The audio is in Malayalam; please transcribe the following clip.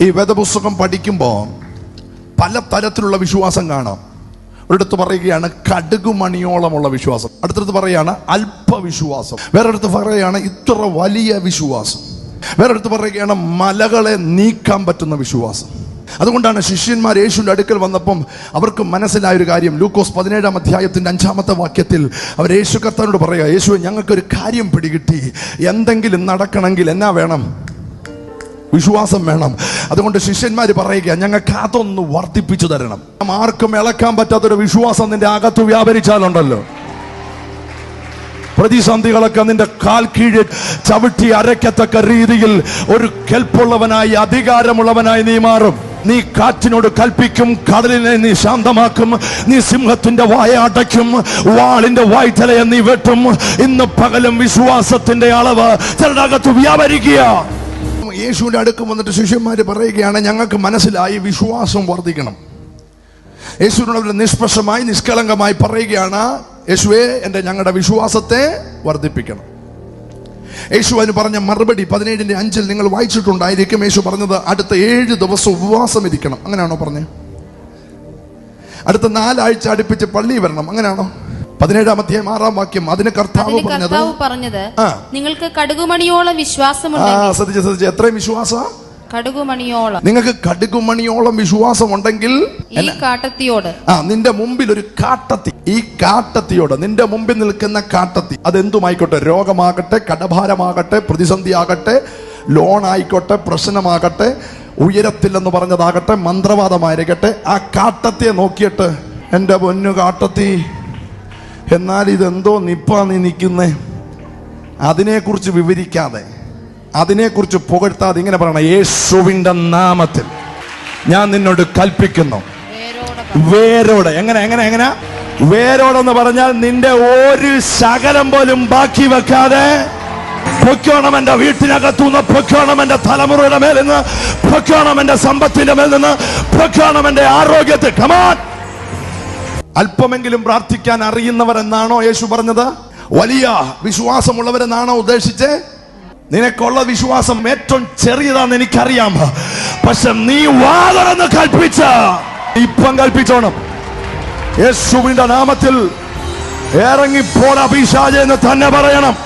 ഈ വേദപുസ്തകം പഠിക്കുമ്പോൾ പല തരത്തിലുള്ള വിശ്വാസം കാണാം. ഒരിടത്ത് പറയുകയാണ് കടുകുമണിയോളമുള്ള വിശ്വാസം. അടുത്തടുത്ത് പറയുകയാണ് അല്പവിശ്വാസം. വേറൊരിടത്ത് പറയുകയാണ് ഇത്ര വലിയ വിശ്വാസം. വേറൊരിടത്ത് പറയുകയാണ് മലകളെ നീക്കാൻ പറ്റുന്ന വിശ്വാസം. അതുകൊണ്ടാണ് ശിഷ്യന്മാർ യേശുവിന്റെ അടുക്കൽ വന്നപ്പം അവർക്ക് മനസ്സിലായ ഒരു കാര്യം. ലൂക്കോസ് പതിനേഴാം അധ്യായത്തിന്റെ അഞ്ചാമത്തെ വാക്യത്തിൽ അവർ യേശു കർത്താനോട് പറയുക യേശു ഞങ്ങൾക്കൊരു കാര്യം പിടികിട്ടി. എന്തെങ്കിലും നടക്കണമെങ്കിൽ എന്നാ വേണം? വിശ്വാസം വേണം. അതുകൊണ്ട് ശിഷ്യന്മാർ പറയുക ഞങ്ങൾക്ക് അതൊന്ന് വർദ്ധിപ്പിച്ചു തരണം. ആർക്കും ഇളക്കാൻ പറ്റാത്തൊരു വിശ്വാസം നിന്റെ അകത്ത് വ്യാപരിച്ചാലുണ്ടല്ലോ. പ്രതിസന്ധികളൊക്കെ നിന്റെ കാൽ കീഴിൽ ചവിട്ടി അരയ്ക്കത്തക്ക രീതിയിൽ ഒരു കെൽപ്പുള്ളവനായി അധികാരമുള്ളവനായി നീ മാറും. നീ കാറ്റിനോട് കൽപ്പിക്കും കടലിനെ നീ ശാന്തമാക്കും നീ സിംഹത്തിന്റെ വായ അടയ്ക്കും വാളിന്റെ വായ്ത്തലയെ നീ വെട്ടും. ഇന്ന് പകലും വിശ്വാസത്തിന്റെ അളവ് ചിലടകത്ത് വ്യാപരിക്കുക. യേശുവിന്റെ അടുക്ക് വന്നിട്ട് ശിഷ്യന്മാർ പറയുകയാണ് ഞങ്ങൾക്ക് മനസ്സിലായി വിശ്വാസം വർദ്ധിക്കണം. യേശുവിനോട് നിഷ്പക്ഷമായി നിഷ്കളങ്കമായി പറയുകയാണ് യേശുവെ എന്റെ ഞങ്ങളുടെ വിശ്വാസത്തെ വർദ്ധിപ്പിക്കണം. യേശു അതിന് പറഞ്ഞ മറുപടി പതിനേഴിന്റെ അഞ്ചിൽ നിങ്ങൾ വായിച്ചിട്ടുണ്ടായിരിക്കും. യേശു പറഞ്ഞത് അടുത്ത ഏഴ് ദിവസം ഉപവാസം ഇരിക്കണം. അങ്ങനെയാണോ പറഞ്ഞത് അടുത്ത നാലാഴ്ച അടുപ്പിച്ച് പള്ളി വരണം. അങ്ങനെയാണോ? പതിനേഴാം അധ്യായം ആറാം വാക്യം. അതിന് കർത്താവ് കർത്താവ് പറഞ്ഞത് നിങ്ങൾക്ക് കടുകുമണിയോളം ആ വിശ്വാസമുണ്ടെങ്കിൽ ശ്രദ്ധിച്ച് ശ്രദ്ധിച്ച്. എത്രയും വിശ്വാസം? കടുകുമണിയോളം. നിങ്ങൾക്ക് കടുകുമണിയോളം വിശ്വാസം ഉണ്ടെങ്കിൽ ഈ കാട്ടത്തിയോട്. ആ നിന്റെ മുമ്പിൽ ഒരു കാട്ടത്തി. ഈ കാട്ടത്തിയോട് നിന്റെ മുമ്പിൽ നിൽക്കുന്ന കാട്ടത്തി. അതെന്തുമായിക്കോട്ടെ? രോഗമാകട്ടെ കടഭാരമാകട്ടെ പ്രതിസന്ധിയാകട്ടെ ലോൺ ആയിക്കോട്ടെ പ്രശ്നമാകട്ടെ ഉയരത്തില്ലെന്ന് പറഞ്ഞതാകട്ടെ മന്ത്രവാദമായിരിക്കട്ടെ. ആ കാട്ടത്തിയെ നോക്കിയിട്ട് എന്റെ പൊന്നു കാട്ടത്തി എന്നാൽ ഇതെന്തോ നിപ്പാ നീ നിൽക്കുന്നേ. അതിനെക്കുറിച്ച് വിവരിക്കാതെ അതിനെക്കുറിച്ച് പുകഴ്ത്താതെ ഇങ്ങനെ പറയണം യേശുവിന്റെ നാമത്തിൽ ഞാൻ നിന്നോട് കൽപ്പിക്കുന്നു. വേരോടെ. എങ്ങനെ എങ്ങനെ എങ്ങനെ? വേരോടെന്ന് പറഞ്ഞാൽ നിന്റെ ഒരു ശകലം പോലും ബാക്കി വെക്കാതെ പൊയ്ക്കോണം എന്റെ വീട്ടിനകത്തുനിന്ന് പൊയ്ക്കോണം എന്റെ തലമുറയുടെ മേൽ നിന്ന് പൊയ്ക്കോണം എന്റെ സമ്പത്തിന്റെ മേൽ നിന്ന് പൊയ്ക്കോണം എന്റെ ആരോഗ്യത്തിൽ. കമാൻ അല്പമെങ്കിലും പ്രാർത്ഥിക്കാൻ അറിയുന്നവരെന്നാണോ യേശു പറഞ്ഞത്? വലിയ വിശ്വാസമുള്ളവരെന്നാണോ ഉദ്ദേശിച്ചേ? നിനക്കുള്ള വിശ്വാസം ഏറ്റവും ചെറിയതാന്ന് എനിക്കറിയാം. പക്ഷെ നീ വാതറന്ന് കൽപ്പിച്ച ഇപ്പം കൽപ്പിച്ചോണം. യേശുവിന്റെ നാമത്തിൽ ഇറങ്ങിപ്പോട അഭിഷാജ് എന്ന് തന്നെ പറയണം.